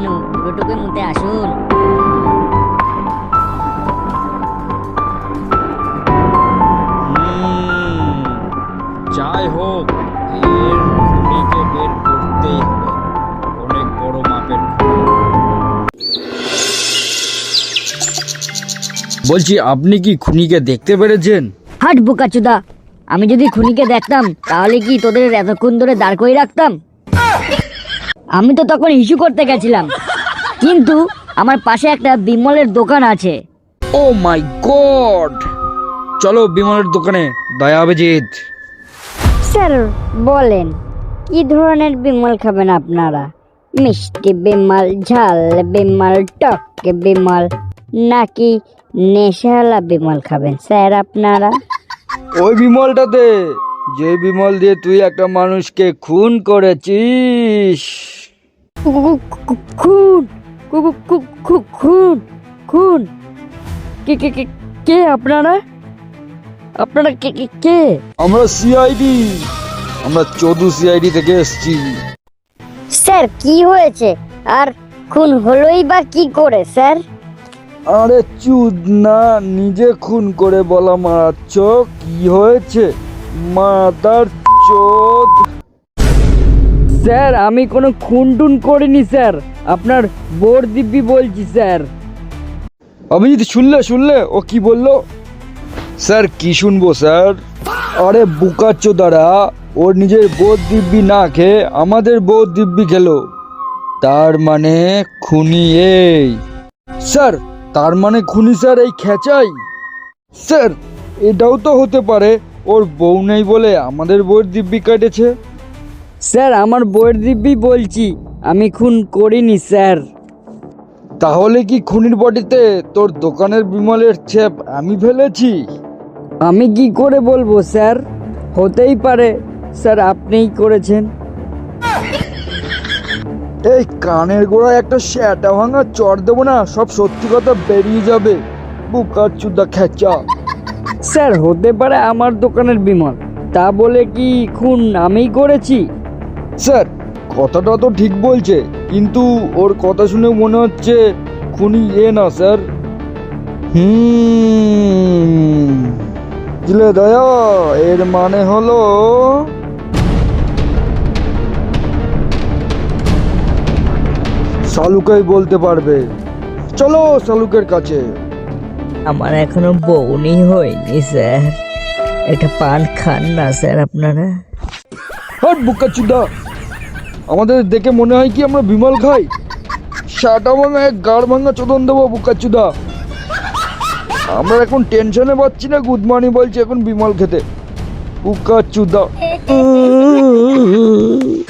কেন? পুরোটুকুই মুতে আসুন। যাই হোক এর খুনিকে বের করতেই হবে। অনেক বড় মাপের বলছি আপনি কি খুনিকে দেখতে পেরেছেন? হাট বোকাচুদা। আমি যদি খুনিকে দেখতাম তাহলে কি তোদের এতক্ষণ ধরে দাঁড় করে রাখতাম? আমি তো তখন ইস্যু করতে গেছিলাম। কিন্তু আমার পাশে একটা বিমলের দোকান আছে। Oh my God! চলো বিমলের দোকানে দয়া অভিজিৎ। স্যার বলেন কি ধরনের বিমল খাবেন আপনারা? মিষ্টি বিমল ঝাল বিমল টক বিমল নাকি নেশালা বিমল খাবেন স্যার আপনারা? ওই বিমলটাতে যে বিমল দিয়ে তুই একটা মানুষকে খুন করেছিস। খুন খু- খু- খু- খুন খুন। কে কে কে কে আপনারা? আপনারা কে কে কে? আমরা সিআইডি আমরা চোদ্দ সিআইডি থেকে এসেছি। স্যার কি হয়েছে? আর খুন হলোই বা কি করে স্যার? আরে চুদ না নিজে খুন করে বলা মারাচ্ছ কি হয়েছে? মাদার চোদ। স্যার, আমি কোনো খুন টুন করিনি, স্যার। আপনার বোর দিব্যি বলছি, স্যার। অভিজিৎ, শুনলে শুনলে? ও কি বলল? স্যার, কি শুনব, স্যার? আরে, বুকাচ্ছো দ্বারা ওর নিজের বোধ দিব্যি না খেয়ে আমাদের বোধ দিব্যি খেলো। তার মানে খুনি এই। স্যার, তার মানে খুনি, স্যার, এই খেচাই। স্যার, এটাও তো হতে পারে। ওর বউ নেই বলে আমাদের বউয়ের দিব্যি কেটেছে। স্যার আমার বইয়ের দিব্যি বলছি। আমি খুন করিনি স্যার। তাহলে কি খুনির বডিতে তোর দোকানের বিমলের ছেপ আমি ফেলেছি? আমি কি করে বলব স্যার? হতেই পারে স্যার আপনিই করেছেন। এই কানের গোড়ায় একটা শ্যাটা ভাঙা চর দেবো না সব সত্যি কথা বেরিয়ে যাবে। বুকার চুদা খেচা। স্যার হতে পারে আমার দোকানের বিমল। তা বলে কি খুন আমিই করেছি? স্যার কথাটা তো ঠিক বলছে কিন্তু ওর কথা শুনে মনে হচ্ছে খুনি এ না স্যার। হুম। দয়া এর মানে হলো শালুকাই বলতে পারবে। চলো শালুকের কাছে। আমার এখনও বউনি হয়নি স্যার। এটা পান খান না স্যার আপনারা। হট বুকা চুদা আমাদের দেখে মনে হয় কি আমরা বিমল খাই? শাটা ভাঙা এক গাড় ভাঙা চোদন দেবো বুকাচুদা। আমরা এখন টেনশনে পাচ্ছি না, গুড মর্নিং বলছি এখন বিমল খেতে। বুকা চুদা